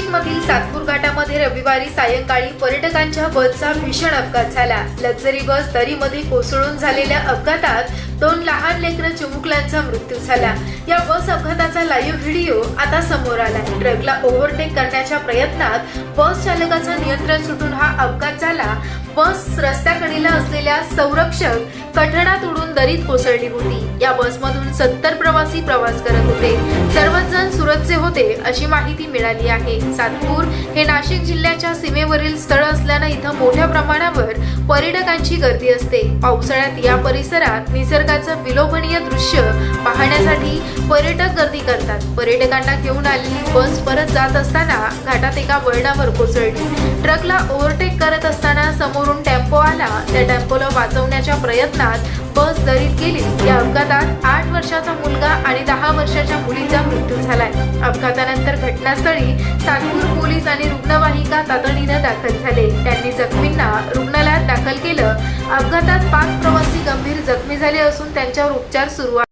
नाशिकमधील सातपूर घाटामध्ये रविवारी सायंकाळी पर्यटकांच्या बसचा भीषण अपघात झाला. लक्झरी बस दरीमध्ये कोसळून झालेल्या अपघातात दोन लहान लेकरं चिमुकल्यांचा मृत्यू झाला. या बस अपघाताचा लाईव्ह व्हिडिओ आता समोर आला. ट्रकला ओव्हरटेक करण्याच्या प्रयत्नात बस चालकाचा नियंत्रण सुटून हा अपघात झाला. बस रस्त्याकडीला असलेल्या संरक्षक कठडात उडून दरीत कोसळली होती. या बसमधून सत्तर प्रवासी प्रवास करत होते. सर्वच जण सुरतचे होते अशी माहिती मिळाली आहे. सातपूर हे नाशिक जिल्ह्याच्या सीमेवरील असल्यानं इथं मोठ्या प्रमाणावर पर्यटकांची गर्दी असते. पावसाळ्यात या परिसरात निसर्गाचं विलोभनीय दृश्य पाहण्यासाठी पर्यटक गर्दी करतात. पर्यटकांना घेऊन आलेली बस परत जात असताना घाटात एका वळणावर कोसळली. ट्रकला ओव्हरटेक करत असताना समोरून टेम्पो आला. त्या टेम्पोला वाचवण्याच्या प्रयत्नात बस दरीत गेली. या अपघातात आठ वर्षाचा मुलगा आणि दहा वर्षाच्या मुलीचा मृत्यू झालाय. अपघातानंतर घटनास्थळी सातपूर पोलीस आणि रुग्णालयाला तातडीनं दाखल झाले. त्यांनी जखमींना रुग्णालयात दाखल केलं. अपघातात पाच प्रवासी गंभीर जखमी झाले असून त्यांच्यावर उपचार सुरू आहेत